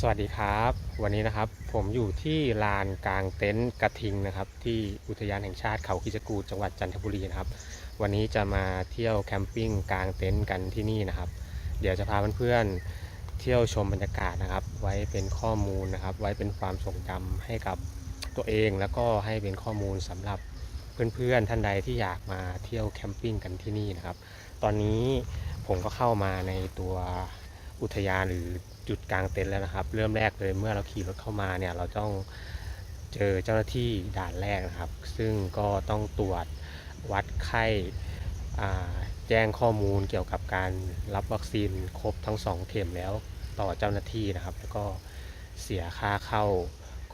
สวัสดีครับ วันนี้นะครับผมอยู่ที่ลานกลางเต็นท์กระทิงนะครับที่อุทยานแห่งชาติเขาคิจกูจังหวัดจันทบุรีนะครับ วันนี้จะมาเที่ยวแคมปิ้งกลางเต็นท์กันที่นี่นะครับ เดี๋ยวจะพาเพื่อนๆเที่ยวชมบรรยากาศนะครับ ไว้เป็นข้อมูลนะครับ ไว้เป็นความทรงจำให้กับตัวเองแล้วก็ให้เป็นข้อมูลสำหรับเพื่อนๆท่านใดที่อยากมาเที่ยวแคมปิ้งกันที่นี่นะครับ ตอนนี้ผมก็เข้ามาในตัวอุทยานหรือ จุดกลางเต็นท์แล้วนะครับ เริ่มแรกเลยเมื่อเราขี่รถเข้ามาเนี่ยเราต้องเจอเจ้าหน้าที่ด่านแรกนะครับ ซึ่งก็ต้องตรวจวัดไข้แจ้งข้อมูลเกี่ยวกับการรับวัคซีนครบทั้งสองเข็มแล้วต่อเจ้าหน้าที่นะครับ แล้วก็เสียค่าเข้า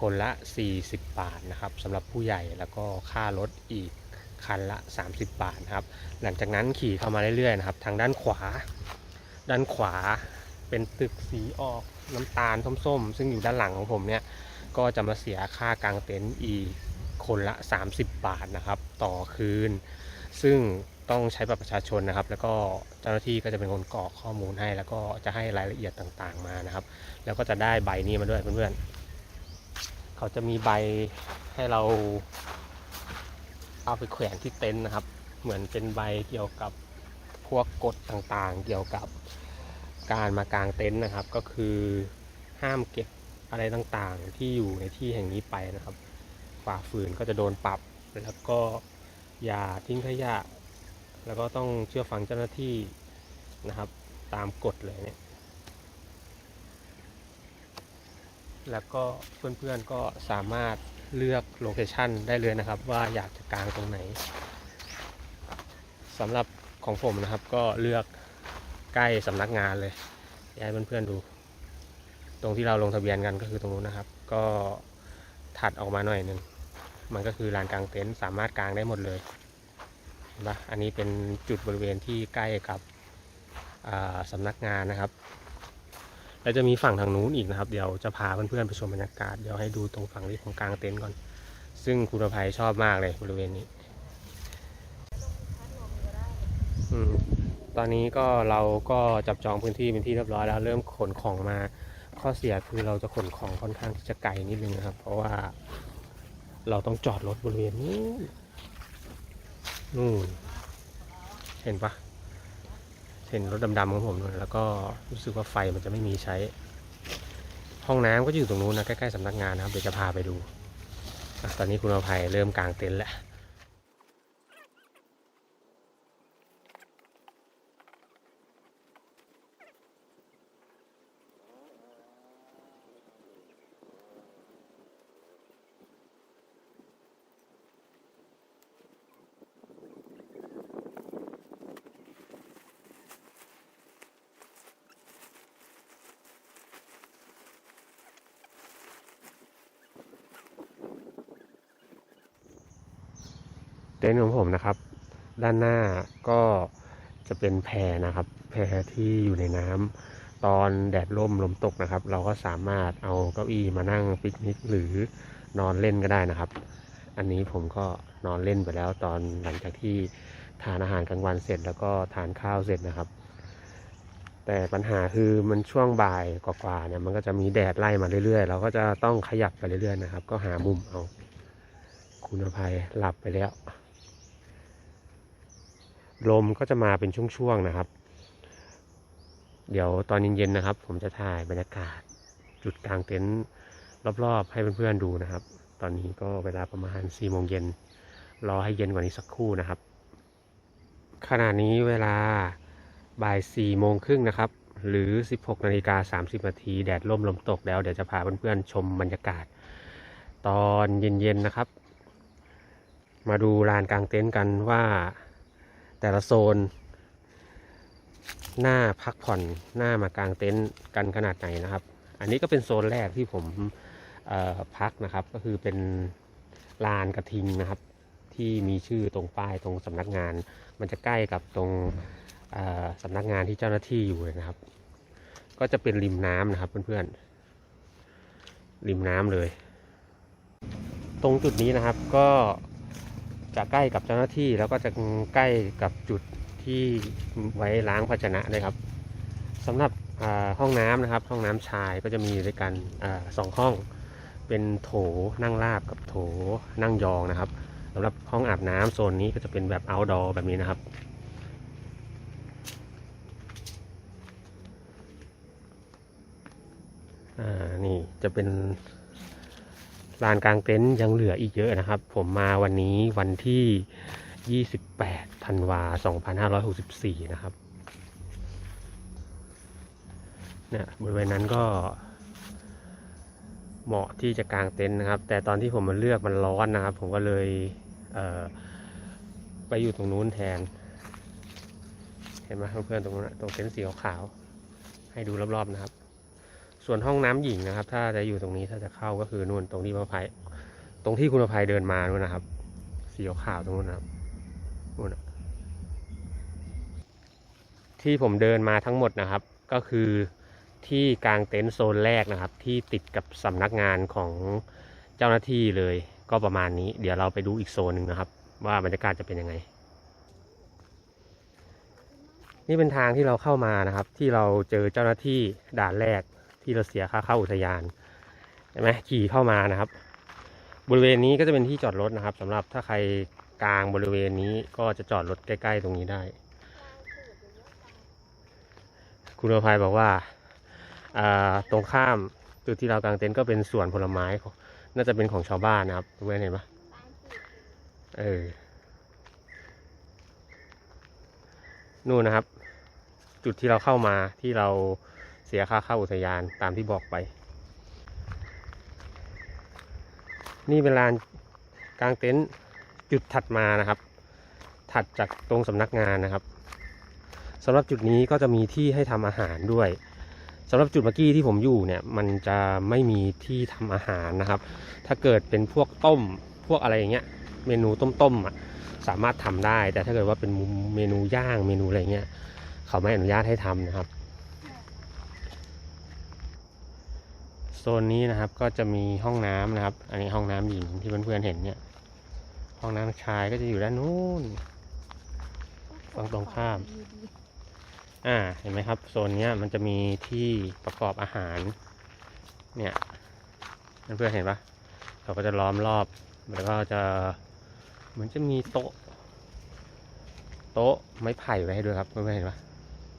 คนละ 40 บาทนะครับสำหรับผู้ใหญ่แล้วก็ค่ารถอีกคันละ 30 บาทนะครับ หลังจากนั้นขี่เข้ามาเรื่อยๆนะครับ ทางด้านขวา ด้านขวา เป็นตึกสีออกน้ำตาลส้มๆ ซึ่งอยู่ด้านหลังของผมเนี่ย ก็จะมาเสียค่ากางเต็นท์อีกคนละ 30 บาทนะครับ ต่อคืน ซึ่งต้องใช้บัตรประชาชนนะครับ แล้วก็เจ้าหน้าที่ก็จะเป็นคนกรอกข้อมูลให้ แล้วก็จะให้รายละเอียดต่างๆมานะครับ แล้วก็จะได้ใบนี้มาด้วยเพื่อนๆ เขาจะมีใบให้เราเอาไปแขวนที่เต็นท์นะครับ เหมือนเป็นใบเกี่ยวกับพวกกฎต่างๆ เกี่ยวกับ การมากางเต็นท์นะครับ ก็คือห้ามเก็บอะไรต่างๆ ที่อยู่ในที่แห่งนี้ไปนะครับ ฝ่าฝืนก็จะโดนปรับ แล้วก็อย่าทิ้งขยะ แล้วก็ต้องเชื่อฟังเจ้าหน้าที่นะครับ ตามกฎเลยเนี่ย แล้วก็เพื่อนๆก็สามารถเลือกโลเคชันได้เลยนะครับ ว่าอยากจะกางตรงไหนสำหรับของผมนะครับก็เลือก ใกล้สำนักงานเลยอยากให้เพื่อนๆดู ตรงที่เราลงทะเบียนกันก็คือตรงนู้นนะครับ ก็ถัดออกมาหน่อยหนึ่งมันก็คือลานกลางเต็นท์สามารถกางได้หมดเลยเห็นปะอันนี้เป็นจุดบริเวณที่ใกล้กับอ่าสำนักงานนะครับ แล้วจะมีฝั่งทางนู้นอีกนะครับ เดี๋ยวจะพาเพื่อนๆไปชมบรรยากาศ เดี๋ยวให้ดูตรงฝั่งที่ผมกลางเต็นท์ก่อน ซึ่งคุณอภัยชอบมากเลยบริเวณนี้ อืม ตอนนี้ก็เราก็จับจองพื้นที่เป็นที่เรียบร้อยแล้วเริ่มขนของมา ข้อเสียคือเราจะขนของค่อนข้างที่จะไกลนิดนึงนะครับ เพราะว่าเราต้องจอดรถบริเวณนี้นู่นเห็นปะเห็นรถดำๆของผมด้วยแล้วก็รู้สึกว่าไฟมันจะไม่มีใช้ ห้องน้ำก็อยู่ตรงนู้นนะใกล้ๆสำนักงานนะครับเดี๋ยวจะพาไปดูอตอนนี้คุณอภัยเริ่มกางเต็นท์แล้ว เต็นท์ของผมนะครับ ด้านหน้าก็จะเป็นแพนะครับ แพที่อยู่ในน้ำตอนแดดร่มลมตกนะครับ เราก็สามารถเอาเก้าอี้มานั่งปิกนิกหรือนอนเล่นก็ได้นะครับ อันนี้ผมก็นอนเล่นไปแล้วตอนหลังจากที่ทานอาหารกลางวันเสร็จแล้วก็ทานข้าวเสร็จนะครับ แต่ปัญหาคือมันช่วงบ่ายกว่าๆเนี่ยมันก็จะมีแดดไล่มาเรื่อยๆ เราก็จะต้องขยับไปเรื่อยๆนะครับ ก็หามุมเอา คุณอภัยหลับไปแล้ว ลมก็จะมาเป็นช่วงๆนะครับ เดี๋ยวตอนเย็นๆนะครับ ผมจะถ่ายบรรยากาศ จุดกลางเต็นท์รอบๆ ให้เพื่อนๆดูนะครับ ตอนนี้ก็เวลาประมาณ4โมงเย็นรอให้เย็นกว่านี้สักครู่นะครับ ขณะนี้เวลาบ่าย4โมงครึ่งนะครับ หรือ 16นาฬิกา30นาทีแดดร่มลมตกแล้วเดี๋ยวจะพาเพื่อนๆชมบรรยากาศ ตอนเย็นๆนะครับ มาดูลานกลางเต็นท์กันว่า แต่ละโซน หน้าพักผ่อนหน้ามากางเต็นท์กันขนาดไหนนะครับ อันนี้ก็เป็นโซนแรกที่ผมพักนะครับ ก็คือเป็นลานกระทิงนะครับ ที่มีชื่อตรงป้ายตรงสำนักงาน มันจะใกล้กับตรงสำนักงานที่เจ้าหน้าที่อยู่เลยนะครับ ก็จะเป็นริมน้ำนะครับเพื่อนๆริมน้ำเลย ตรงจุดนี้นะครับก็ จะใกล้กับเจ้าหน้าที่แล้วก็จะใกล้กับจุดที่ไว้ล้างภาชนะเลยครับสำหรับห้องน้ำนะครับ ห้องน้ำชายก็จะมีด้วยกันอสองห้อง เป็นโถนั่งราบกับโถนั่งยองนะครับสำหรับห้องอาบน้ำโซนนี้ก็จะเป็นแบบ outdoor แบบนี้นะครับอ่านี่จะเป็น ลานกลางเต็นท์ยังเหลืออีกเยอะนะครับ ผมมาวันนี้วันที่ 28ธันวา2564 นะครับเนี่ยบริเวณนั้นก็ เหมาะที่จะกางเต็นท์นะครับ แต่ตอนที่ผมมาเลือกมันร้อนนะครับ ผมก็เลยเไปอยู่ตรงนู้นแทน เห็นไหมเพื่อนๆตรงนั้นตรงเต็นท์สีขาวให้ดูรอบๆนะครับ ส่วนห้องน้ำหญิงนะครับ ถ้าจะอยู่ตรงนี้ถ้าจะเข้าก็คือนู่นตรงที่พร้ายตรงที่คุณพร้ายเดินมานู่นนะครับ สีขาวตรงนู้นนะครับนู่นที่ผมเดินมาทั้งหมดนะครับ ก็คือที่กลางเต็นท์โซนแรกนะครับ ที่ติดกับสำนักงานของเจ้าหน้าที่เลย ก็ประมาณนี้ เดี๋ยวเราไปดูอีกโซนหนึ่งนะครับ ว่าบรรยากาศจะเป็นยังไง นี่เป็นทางที่เราเข้ามานะครับ ที่เราเจอเจ้าหน้าที่ด่านแรก ที่เราเสียค่าเข้าอุทยานเห็นไหมขี่เข้ามานะครับ บริเวณนี้ก็จะเป็นที่จอดรถนะครับสำหรับถ้าใครกลางบริเวณนี้ก็จะจอดรถใกล้ๆตรงนี้ได้ คุณอภัยบอกว่าตรงข้ามจุดที่เรากางเต็นท์ก็เป็นสวนผลไม้ของน่าจะเป็นของชาวบ้านนะครับเพื่อนเห็นปะเออนู่นนะครับ จุดที่เราเข้ามาที่เรา สียค่าเข้าอุทยานตามที่บอกไป นี่เป็นลานกลางเต็นท์จุดถัดมานะครับ ถัดจากตรงสำนักงานนะครับสำหรับจุดนี้ก็จะมีที่ให้ทำอาหารด้วยสำหรับจุดเมื่อกี้ที่ผมอยู่เนี่ยมันจะไม่มีที่ทำอาหารนะครับ ถ้าเกิดเป็นพวกต้มพวกอะไรอย่างเงี้ยเมนูต้มๆอะสามารถทำได้ แต่ถ้าเกิดว่าเป็นเมนูย่างเมนูอะไรเงี้ยเขาไม่อนุญาตให้ทำนะครับ โซนนี้นะครับก็จะมีห้องน้ำนะครับ อันนี้ห้องน้ำหญิงที่เพื่อนๆเห็นเนี่ย ห้องน้ำชายก็จะอยู่ด้านนู้นฝั่งตรงข้าม อ่า เห็นไหมครับ โซนเนี้ยมันจะมีที่ประกอบอาหาร เนี่ยเพื่อนๆเห็นปะเขาก็จะล้อมรอบ แล้วก็จะเหมือนจะมีโต๊ะ โต๊ะไม้ไผ่ไว้ให้ด้วยครับเพื่อนๆเห็นปะ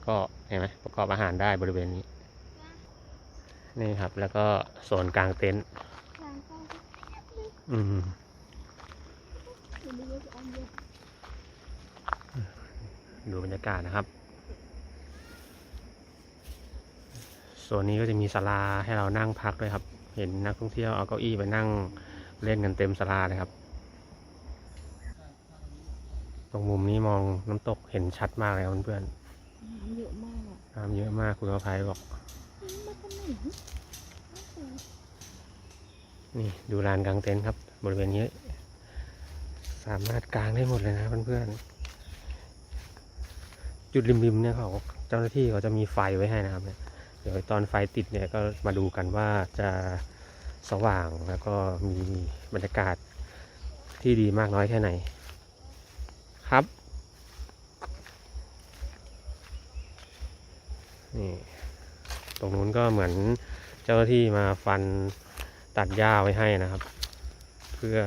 ก็เห็นไหมประกอบอาหารได้บริเวณนี้ นี่ครับ แล้วก็โซนกลางเต็นท์อืมดูบรรยากาศนะครับโซนนี้ก็จะมีศาลาให้เรานั่งพักด้วยครับ เห็นนักท่องเที่ยวเอาเก้าอี้ไปนั่งเล่นกันเต็มศาลาเลยครับ ตรงมุมนี้มองน้ำตกเห็นชัดมากเลยครับเพื่อนน้ำเยอะมากอะๆน้ำเยอะมากคุณอภัยบอกมาทำไม นี่ดูลานกลางเต็นท์ครับ บริเวณนี้ สามารถกางได้หมดเลยนะเพื่อนๆจุดริมๆเนี่ยเขาเจ้าหน้าที่เขาจะมีไฟไว้ให้นะครับเนี่ยเดี๋ยวตอนไฟติดเนี่ยก็มาดูกันว่าจะสว่างแล้วก็มีบรรยากาศที่ดีมากน้อยแค่ไหน ครับนี่ ตรงนู้นก็เหมือนเจ้าหน้าที่มาฟันตัดหญ้าไว้ให้นะครับ เพื่อ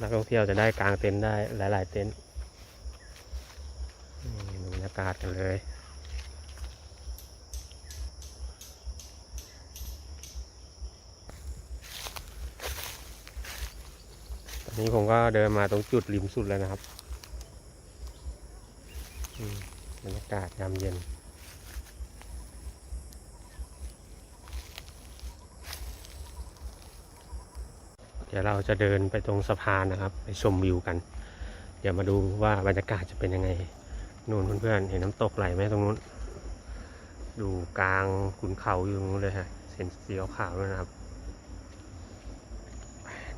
นักท่องเที่ยวจะได้กางเต็นท์ได้หลาย ๆ เต็นท์นี่ดูบรรยากาศกันเลย ตอนนี้ผมก็เดินมาตรงจุดริมสุดแล้วนะครับอืมบรรยากาศยามเย็น ดี๋ยวเราจะเดินไปตรงสะพานนะครับ ไปชมวิวกัน เดี๋ยวมาดูว่าบรรยากาศจะเป็นยังไงนู่นเพื่อนๆเห็นน้ำตกไหลไหมตรงนู้น ดูกลางขุนเขาอยู่ตรงนู้นเลยฮะเส้นสีขาวๆด้วยนะครับ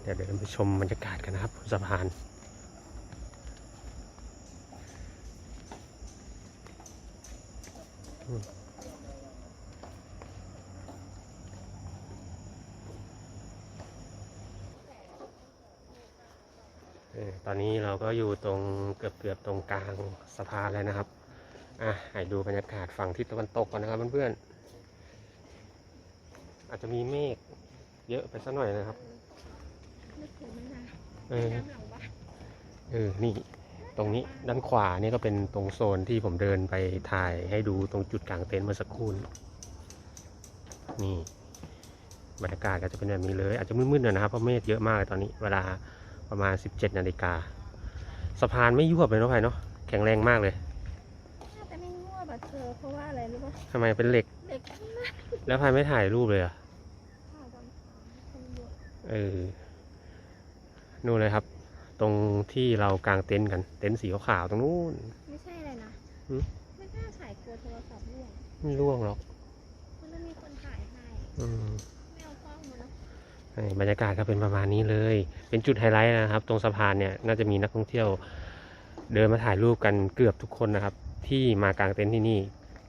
เดี๋ยวเดินไปชมบรรยากาศกันนะครับสะพาน ตอนนี้เราก็อยู่ตรงเกือบเกือบๆตรงกลางสะพานแล้วนะครับ อะให้ดูบรรยากาศฝั่งทิศตะวันตกก่อนนะครับเพื่อนๆ อาจจะมีเมฆเยอะไปสักหน่อยนะครับเออเออ นี่ ตรงนี้ด้านขวานี่ก็เป็นตรงโซนที่ผมเดินไปถ่ายให้ดูตรงจุดกลางเต็นท์เมื่อสักครู่นี้นี่บรรยากาศก็จะเป็นแบบนี้เลย อาจจะมืดๆหน่อยนะครับเพราะเมฆเยอะมากเลยตอนนี้ เวลา ประมาณ 17นาฬิกาสะพานไม่ยวบเลยเนาะไผ่เนาะแข็งแรงมากเลยน่าจะไม่ง่วงแบบเธอเพราะว่าอะไรรู้ป่ะทำไมเป็นเหล็ก เด็กข้างหน้าแล้วไผ่ไม่ถ่ายรูปเลยอะข่าวบางครั้งคนเยอะเออนู่นเลยครับ ตรงที่เรากางเต็นท์กันเต็นท์สีขาวๆตรงนู้น ไม่ใช่อะไรนะหืม ไม่กล้าถ่ายกลัวโทรศัพท์ร่วงไม่ร่วงหรอกมันไม่มีคนถ่ายให้อืม บรรยากาศก็เป็นประมาณนี้เลย เป็นจุดไฮไลท์นะครับ ตรงสะพานเนี่ยน่าจะมีนักท่องเที่ยว เดินมาถ่ายรูปกันเกือบทุกคนนะครับ ที่มากางเต็นท์ที่นี่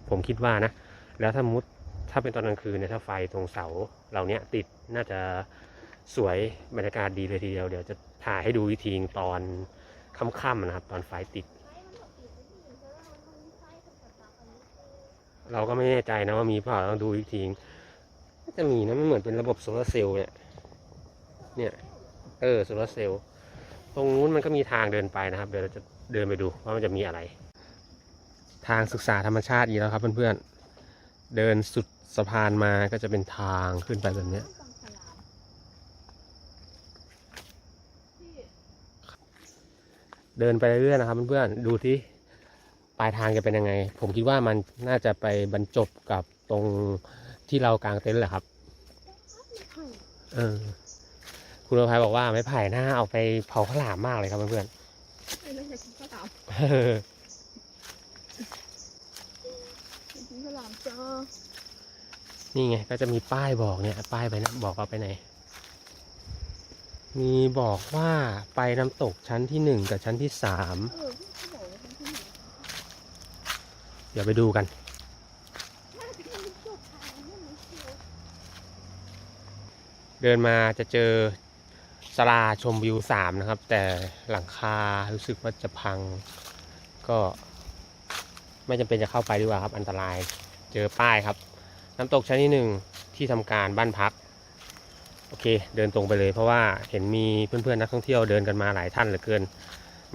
ผมคิดว่านะ แล้วถ้ามุดถ้าเป็นตอนกลางคืนเนี่ยถ้าไฟตรงเสาเหล่านี้ติดน่าจะสวยบรรยากาศดีเลยทีเดียวเดี๋ยวจะถ่ายให้ดูอีกทีตอนค่ำๆนะครับ ตอนไฟติด เราก็ไม่แน่ใจนะว่ามีเปล่าต้องดูอีกทีจะมีนะมันเหมือนเป็นระบบโซลาร์เซลล์เนี่ย เนี่ยเออโซลาร์เซลล์ตรงนู้นมันก็มีทางเดินไปนะครับ เดี๋ยวเราจะเดินไปดูว่ามันจะมีอะไร ทางศึกษาธรรมชาติอีกแล้วครับเพื่อนๆ เดินสุดสะพานมาก็จะเป็นทางขึ้นไปแบบนี้เดินไปเรื่อยๆนะครับเพื่อนๆดูที่ปลายทางจะเป็นยังไง ผมคิดว่ามันน่าจะไปบรรจบกับตรงที่เรากางเต็นท์แหละครับ เออ คุณประภัยบอกว่าไม้ไผ่หน่าเอาไปเผาข้าวหลามมากเลยครับเพื่อนไม่ไม่ใช่กินข้าวหลามๆเออกินข้าวหลามจ้านี่ไงก็จะมีป้ายบอกเนี่ย ป้ายไปนะบอกว่าไปไหน มีบอกว่าไปน้ำตกชั้นที่หนึ่งกับชั้นที่สามเออเขาบอกว่าเป็นที่ไหนเดี๋ยวไปดูกัน น่าจะเป็นพวกทางนั่นไหมเชียวเดินมาจะเจอ สลาชมวิวสามนะครับ แต่หลังคารู้สึกว่าจะพัง ก็ไม่จำเป็นจะเข้าไปดีกว่าครับ อันตรายเจอป้ายครับ น้ำตกชั้นที่หนึ่งที่ทำการบ้านพัก โอเค เดินตรงไปเลยเพราะว่าเห็นมีเพื่อนๆนักท่องเที่ยวเดินกันมาหลายท่านเหลือเกิน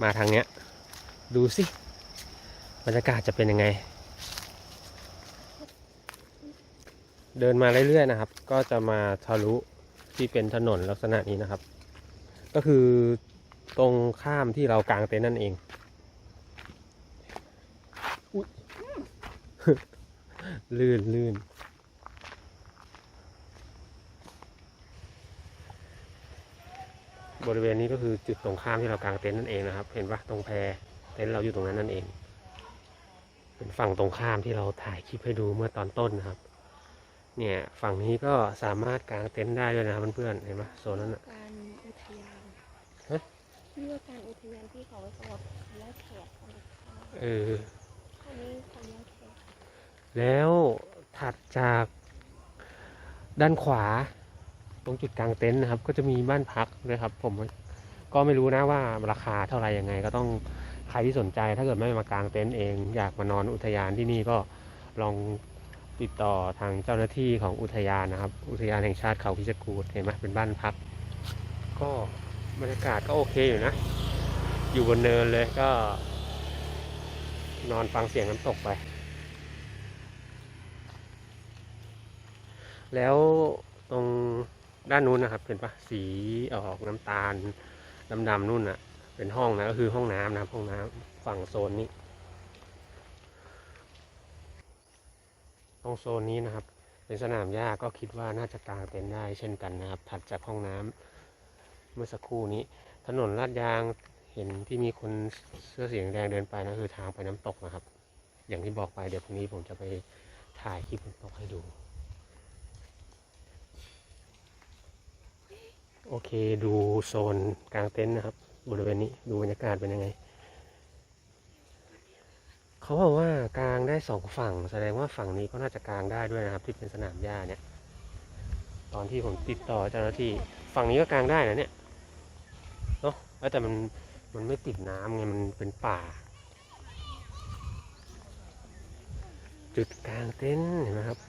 มาทางเนี้ย ดูสิบรรยากาศจะเป็นยังไง เดินมาเรื่อยๆนะครับ ก็จะมาทะลุที่เป็นถนนลักษณะนี้นะครับ ก็คือตรงข้ามที่เรากางเต็นท์นั่นเอง อุ๊ย ลื่นลื่นบริเวณนี้ก็คือจุดตรงข้ามที่เรากางเต็นท์นั่นเองนะครับ เห็นปะตรงแพเต็นท์เราอยู่ตรงนั้นนั่นเอง เป็นฝั่งตรงข้ามที่เราถ่ายคลิปให้ดูเมื่อตอนต้นนะครับ เนี่ยฝั่งนี้ก็สามารถกางเต็นท์ได้ด้วยนะครับเพื่อนๆเห็นปะโซนนั้นน่ะ การอุทยาน ฮะ นี่ว่าการอุทยานที่เขาสำหรับเลี้ยงแขกคนเออคนนี้เขาเลี้ยงแขกแล้วถัดจากด้านขวา ตรงจุดกลางเต็นท์นะครับ ก็จะมีบ้านพักด้วยครับ ผมก็ไม่รู้นะว่าราคาเท่าไหร่ยังไง ก็ต้องใครที่สนใจถ้าเกิดไม่มากางเต็นท์เอง อยากมานอนอุทยานที่นี่ก็ลองติดต่อทางเจ้าหน้าที่ของอุทยานนะครับ อุทยานแห่งชาติเขาพิจกูดเห็นไหมเป็นบ้านพัก ก็ บรรยากาศก็โอเคอยู่นะ อยู่บนเนินเลยก็ นอนฟังเสียงน้ำตกไป แล้วตรงด้านนู้นนะครับเห็นปะสีออกน้ำตาลดำๆนู่นน่ะ เป็นห้องนะก็คือห้องน้ำนะห้องน้ำฝั่งโซนนี้ ตรงโซนนี้นะครับ เป็นสนามหญ้าก็คิดว่าน่าจะกางเต็นท์ได้เช่นกันนะครับ ถัดจากห้องน้ำ เมื่อสักครู่นี้ ถนนลาดยางเห็นที่มีคนเสื้อสีแดงเดินไปนะคือทางไปน้ำตกนะครับ อย่างที่บอกไปเดี๋ยวพรุ่งนี้ผมจะไปถ่ายคลิปน้ำตกให้ดู โอเคดูโซนกลางเต็นท์นะครับ บริเวณนี้ดูบรรยากาศเป็นยังไงเขาบอกว่ากลางได้สองฝั่ง แสดงว่าฝั่งนี้ก็น่าจะกลางได้ด้วยนะครับ ที่เป็นสนามหญ้าเนี่ย ตอนที่ผมติดต่อเจ้าหน้าที่ฝั่งนี้ก็กลางได้นะเนี่ย แต่มันมันไม่ติดน้ำไงมันเป็นป่า จุดกลางเต็นท์เห็นไหมครับ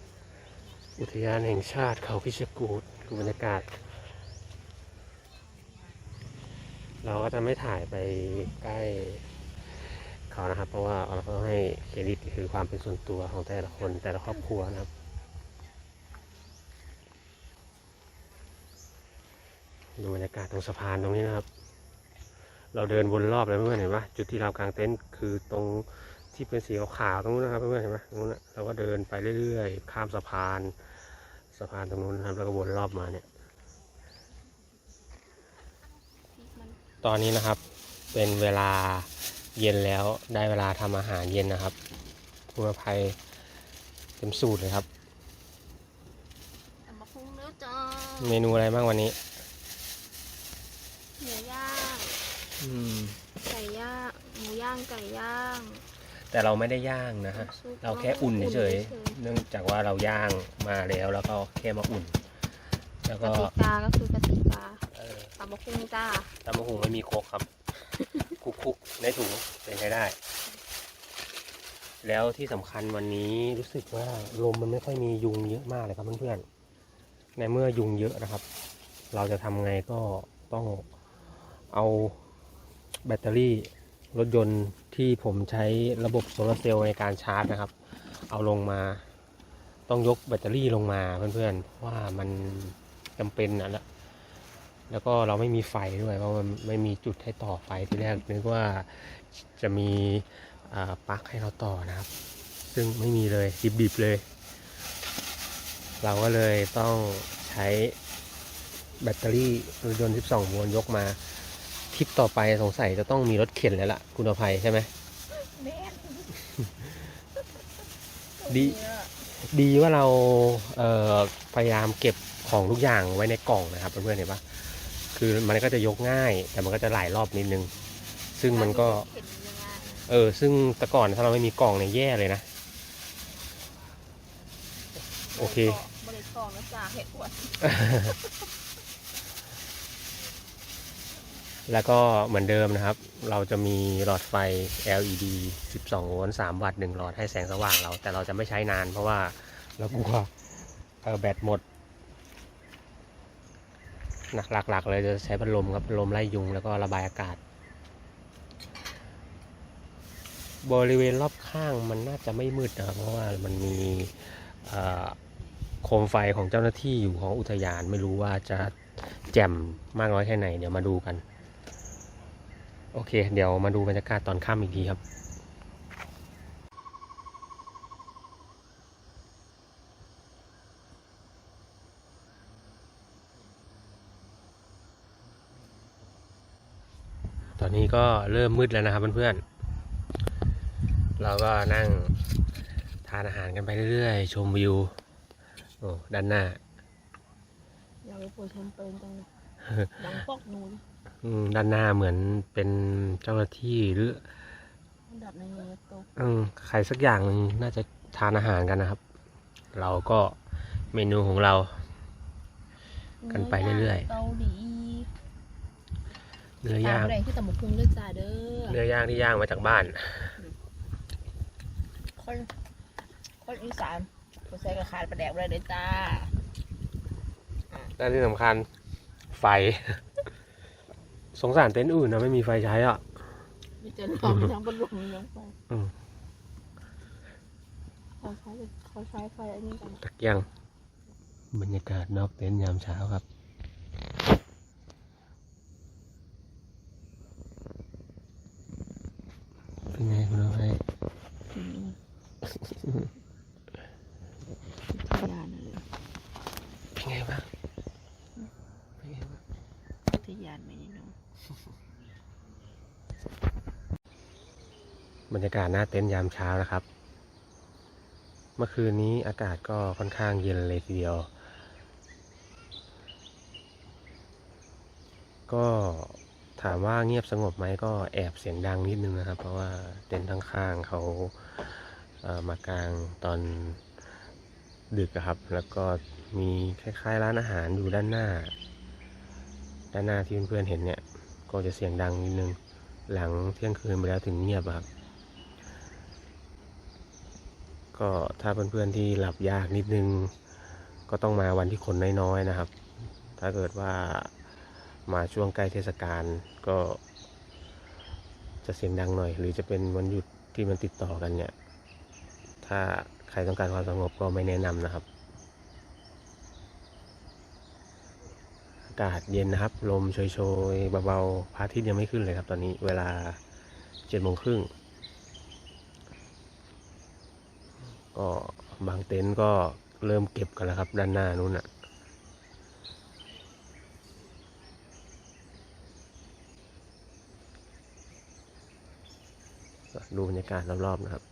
อุทยานแห่งชาติเขาพิชกูดดูบรรยากาศ เราก็จะไม่ถ่ายไปใกล้เขานะครับ เพราะว่าเราต้องให้เครดิตคือความเป็นส่วนตัวของแต่ละคนแต่ละครอบครัวนะครับดูบรรยากาศตรงสะพานตรงนี้นะครับ เราเดินวนรอบเลยเพื่อนๆเห็นปะจุดที่เรากางเต็นท์คือตรงที่เป็นสีขาวๆตรงนู้นนะครับเพื่อนๆเห็นปะตรงนู้นน่ะเราก็เดินไปเรื่อยๆ ข้ามสะพาน สะพานตรงนู้นนะครับแล้วก็วนรอบมาเนี่ยที่มันตอนนี้นะครับเป็นเวลาเย็นแล้วได้เวลาทำอาหารเย็นนะครับคุณอภัยเต็มสูตรเลยครับเอามาพุงเนื้อจ้าเมนูอะไรบ้างวันนี้เนื้อย่าง อืม ไก่ย่างหมูย่างไก่ย่างแต่เราไม่ได้ย่างนะฮะ ซุปเราแค่อุ่นเฉยๆๆเนื่องจากว่าเราย่างมาแล้วแล้วก็แค่มาอุ่น แล้วกก็ติกาก็คือกติกาเอ่อตำมะพุงจ้าตำมะหุงไม่มีโครกครับคุกๆในถุงเป็นใช้ได้ แล้วที่สำคัญวันนี้รู้สึกว่าลมมันไม่ค่อยมียุงเยอะมากเลยครับเพื่อนๆในเมื่อยุงเยอะนะครับ เราจะทำไงก็ต้องเอา แบตเตอรี่รถยนต์ที่ผมใช้ระบบโซลาร์เซลล์ในการชาร์จนะครับ เอาลงมา ต้องยกแบตเตอรี่ลงมาเพื่อนๆเพราะว่ามันจำเป็นนะแล้วแล้วก็เราไม่มีไฟด้วยเพราะมันไม่มีจุดให้ต่อไฟที่แรกนึกว่าจะมีปลั๊กให้เราต่อนะครับ ซึ่งไม่มีเลยดิบๆเลย เราก็เลยต้องใช้แบตเตอรี่รถยนต์ 12 โวลต์ยกมา ทริปต่อไปสงสัยจะต้องมีรถเข็นแล้วล่ะ คุณอภัยใช่ไหมแม่นดี ดีว่าเราเอ่อพยายามเก็บของทุกอย่างไว้ในกล่องนะครับเพื่อนๆเห็นปะคือมันก็จะยกง่าย แต่มันก็จะหลายรอบนิดนึง ซึ่งมันก็ เห็นยังไงเออ ซึ่งแต่ก่อนถ้าเราไม่มีกล่องเนี่ยแย่เลยนะ โอเค บริกรนะจ้าเห็ดอวด แล้วก็เหมือนเดิมนะครับ เราจะมีหลอดไฟ LED 12 โวลต์ 3 วัตต์ 1 หลอดให้แสงสว่างเรา แต่เราจะไม่ใช้นานเพราะว่าเรากลัวแบตหมดหนักหลักๆ เลยจะใช้พัดลมครับพัดลมไล่ยุงแล้วก็ระบายอากาศ บริเวณรอบข้างมันน่าจะไม่มืดนะครับ เพราะว่ามันมีโคมไฟของเจ้าหน้าที่อยู่ของอุทยานไม่รู้ว่าจะแจ่มมากน้อยแค่ไหน เดี๋ยวมาดูกัน โอเค เดี๋ยวมาดูบรรยากาศตอนค่ำอีกทีครับตอนนี้ก็เริ่มมืดแล้วนะครับเพื่อนๆ เราก็นั่งทานอาหารกันไปเรื่อยๆ ชมวิว โอ้ ด้านหน้า อยากไปปวดแคมเปญจังเลย ดังปอกนูนอืมด้านหน้าเหมือนเป็นเจ้าหน้าที่หรือ อันดับในเนื้อตกอืมใครสักอย่างหนึ่งน่าจะทานอาหารกันนะครับ เราก็เมนูของเรา กันไปเรื่อยๆ เกาหลีเนื้อย่างตมแรงที่ตำมะพุงเลยจ้าเด้อเนื้อย่างที่ย่างมาจากบ้าน คนคนอีสานคนใส่กระขาดประแดกเลยเด้อจ้า และที่สำคัญ ไฟ สงสารเต็นท์อื่นนะไม่มีไฟใช้อะ มีเจนหอมยังบรรลุยังไปอืม เขาใช้เขาใช้ไฟอันนี้กันตะเกียง บรรยากาศนอกเต็นท์ยามเช้าครับ เป็นไงคุณเอาให้อืมทยานอะไร เป็นไงบ้างเป็นไงบ้าง ทยานไม่ได้เนาะ บ รรยากาศหน้าเต็นท์ยามเช้านะครับ เมื่อคืนนี้อากาศก็ค่อนข้างเย็นเลยทีเดียว ก็ถามว่าเงียบสงบไหมก็แอบเสียงดังนิดนึงนะครับ เพราะว่าเต็นท์ข้างๆเขาเอ่อมากลางตอนดึกครับ แล้วก็มีคล้ายๆ ร้านอาหารอยู่ด้านหน้า ด้านหน้าที่เพื่อนๆเห็นเนี่ย ก็จะเสียงดังนิดนึง หลังเที่ยงคืนไปแล้วถึงเงียบครับ ก็ถ้าเพื่อนๆที่หลับยากนิดนึง ก็ต้องมาวันที่คนน้อยๆนะครับ ถ้าเกิดว่ามาช่วงใกล้เทศกาลก็ จะเสียงดังหน่อย หรือจะเป็นวันหยุดที่มันติดต่อกันเนี่ย ถ้าใครต้องการความสงบก็ไม่แนะนำนะครับอากาศเย็นนะครับ ลมโชยๆเบาๆพระอาทิตย์ยังไม่ขึ้นเลยครับ ตอนนี้เวลาเจ็ดโมงครึ่ง ก็บางเต็นท์ก็เริ่มเก็บกันแล้วครับ ด้านหน้านู้นอะดูบรรยากาศรอบๆนะครับ